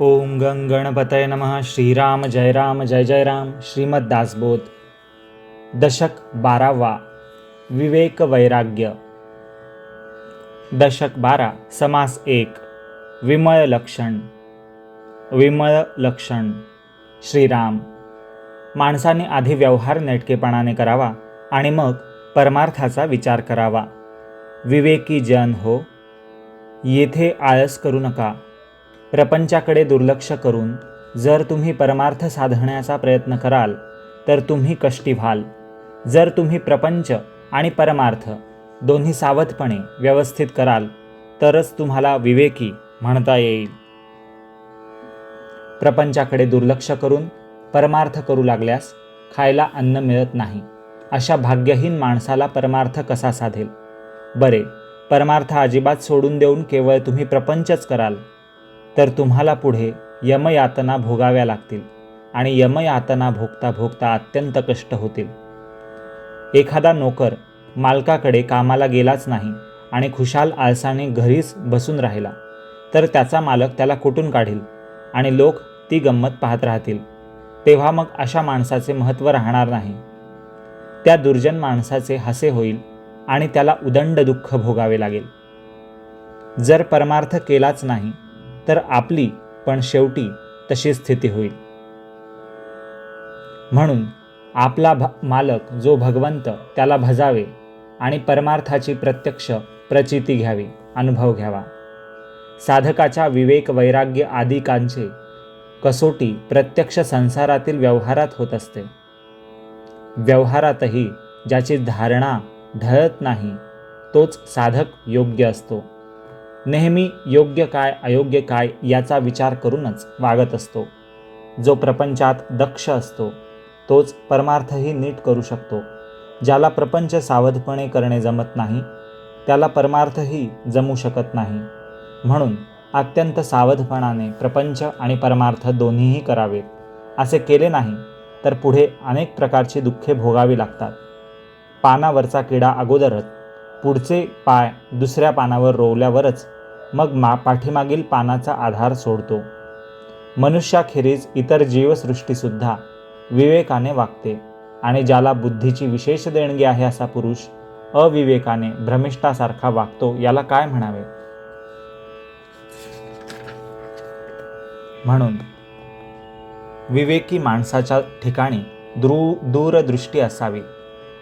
ओम गंग गणपतय नमः श्रीराम जय राम जय जय राम श्रीमद दासबोध. दशक बारावा विवेक वैराग्य. दशक बारा समास एक विमळ लक्षण. विमळ लक्षण श्रीराम. माणसाने आधी व्यवहार नेटकेपणाने करावा आणि मग परमार्थाचा विचार करावा. विवेकी जन हो येथे आळस करू नका. प्रपंचाकडे दुर्लक्ष करून जर तुम्ही परमार्थ साधण्याचा प्रयत्न कराल तर तुम्ही कष्टी व्हाल. जर तुम्ही प्रपंच आणि परमार्थ दोन्ही सावधपणे व्यवस्थित कराल तरच तुम्हाला विवेकी म्हणता येईल. प्रपंचाकडे दुर्लक्ष करून परमार्थ करू लागल्यास खायला अन्न मिळत नाही. अशा भाग्यहीन माणसाला परमार्थ कसा साधेल? बरे परमार्थ अजिबात सोडून देऊन केवळ तुम्ही प्रपंचच कराल. तर तुम्हाला पुढे यमयातना भोगाव्या लागतील आणि यमयातना भोगता भोगता अत्यंत कष्ट होतील. एखादा नोकर मालकाकडे कामाला गेलाच नाही आणि खुशाल आळसाने घरीच बसून राहिला तर त्याचा मालक त्याला कुठून काढील आणि लोक ती गंमत पाहत राहतील. तेव्हा मग अशा माणसाचे महत्त्व राहणार नाही. त्या दुर्जन माणसाचे हसे होईल आणि त्याला उदंड दुःख भोगावे लागेल. जर परमार्थ केलाच नाही तर आपली पण शेवटी तशी स्थिती होईल. म्हणून आपला भ मालक जो भगवंत त्याला भजावे आणि परमार्थाची प्रत्यक्ष प्रचिती घ्यावी अनुभव घ्यावा. साधकाच्या विवेक वैराग्य आदिकांचे कसोटी प्रत्यक्ष संसारातील व्यवहारात होत असते. व्यवहारातही ज्याची धारणा ढळत नाही तोच साधक योग्य असतो. नेहमी योग्य काय अयोग्य काय याचा विचार करूनच वागत असतो. जो प्रपंचात दक्ष असतो तोच परमार्थही नीट करू शकतो. ज्याला प्रपंच सावधपणे करणे जमत नाही त्याला परमार्थही जमू शकत नाही. म्हणून अत्यंत सावधपणाने प्रपंच आणि परमार्थ दोन्हीही करावेत असे केले नाही तर पुढे अनेक प्रकारची दुःखे भोगावी लागतात. पानावरचा किडा अगोदरच पुढचे पाय दुसऱ्या पानावर रोवल्यावरच मग मा पाठीमागील पानाचा आधार सोडतो. मनुष्याखेरीज इतर जीवसृष्टीसुद्धा विवेकाने वागते आणि ज्याला बुद्धीची विशेष देणगी आहे असा पुरुष अविवेकाने भ्रमिष्ठासारखा वागतो याला काय म्हणावे? म्हणून विवेकी माणसाच्या ठिकाणी द्रू दूरदृष्टी असावी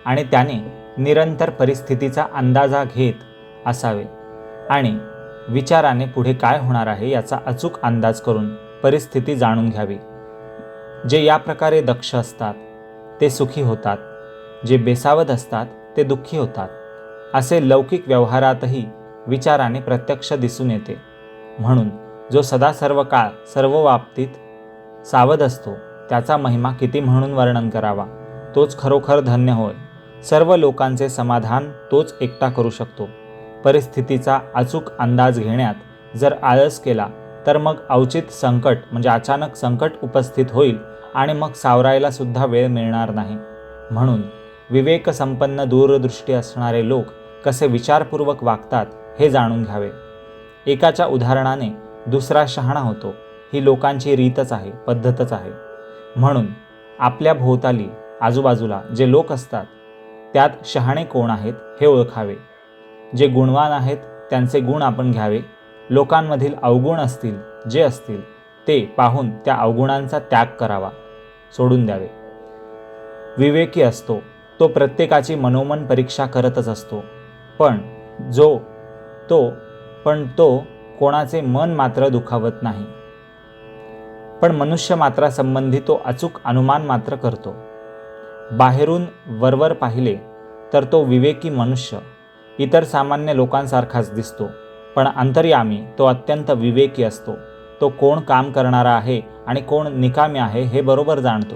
आणि त्याने निरंतर परिस्थितीचा अंदाजा घेत असावे. आणि विचाराने पुढे काय होणार आहे याचा अचूक अंदाज करून परिस्थिती जाणून घ्यावी. जे या प्रकारे दक्ष असतात ते सुखी होतात. जे बेसावध असतात ते दुःखी होतात. असे लौकिक व्यवहारातही विचाराने प्रत्यक्ष दिसून येते. म्हणून जो सदा सर्व काळ सर्व बाबतीत सावध असतो त्याचा महिमा किती म्हणून वर्णन करावा तोच खरोखर धन्य होय. सर्व लोकांचे समाधान तोच एकटा करू शकतो. परिस्थितीचा अचूक अंदाज घेण्यात जर आळस केला तर मग अवचित संकट म्हणजे अचानक संकट उपस्थित होईल आणि मग सावरायला सुद्धा वेळ मिळणार नाही. म्हणून विवेकसंपन्न दूरदृष्टी असणारे लोक कसे विचारपूर्वक वागतात हे जाणून घ्यावे. एकाच्या उदाहरणाने दुसरा शहाणा होतो ही लोकांची रीतच आहे पद्धतच आहे. म्हणून आपल्या भोवताली आजूबाजूला जे लोक असतात त्यात शहाणे कोण आहेत हे ओळखावे. जे गुणवान आहेत त्यांचे गुण आपण घ्यावे. लोकांमधील अवगुण असतील जे असतील ते पाहून त्या अवगुणांचा त्याग करावा सोडून द्यावे. विवेकी असतो तो प्रत्येकाची मनोमन परीक्षा करतच असतो. पण जो तो पण तो कोणाचे मन मात्र दुखावत नाही. पण मनुष्य मात्रासंबंधी तो अचूक अनुमान मात्र करतो. बाहेरून वरवर पाहिले तर तो विवेकी मनुष्य. इतर सामान्य लोकांसारखाच दिसतो. पण अंतर्यामी तो अत्यंत विवेकी असतो. तो कोण काम करणारा आहे आणि कोण निकामी आहे हे बरोबर जाणतो.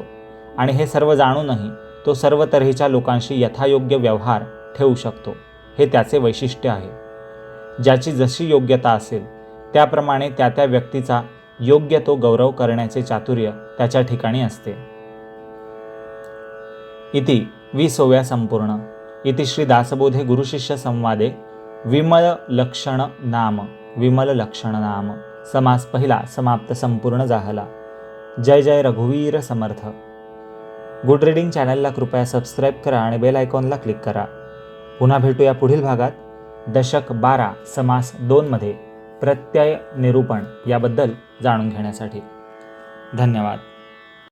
आणि हे सर्व जाणूनही तो सर्व तऱ्हेच्या लोकांशी यथायोग्य व्यवहार ठेवू शकतो. हे त्याचे वैशिष्ट्य आहे. ज्याची जशी योग्यता असेल त्याप्रमाणे त्या त्या व्यक्तीचा योग्य तो गौरव करण्याचे चातुर्य त्याच्या ठिकाणी असते. इति विसोव्या संपूर्ण. इति श्री दासबोधे गुरुशिष्य संवादे। विमल लक्षण नाम। विमल लक्षण नाम। समास पहिला समाप्त संपूर्ण झाला जय जय रघुवीर समर्थ। गुड रीडिंग चॅनलला कृपया सबस्क्राईब करा आणि बेल आयकॉनला क्लिक करा. पुन्हा भेटूया पुढील भागात. दशक बारा समास दोनमध्ये प्रत्यय निरूपण याबद्दल जाणून घेण्यासाठी. धन्यवाद.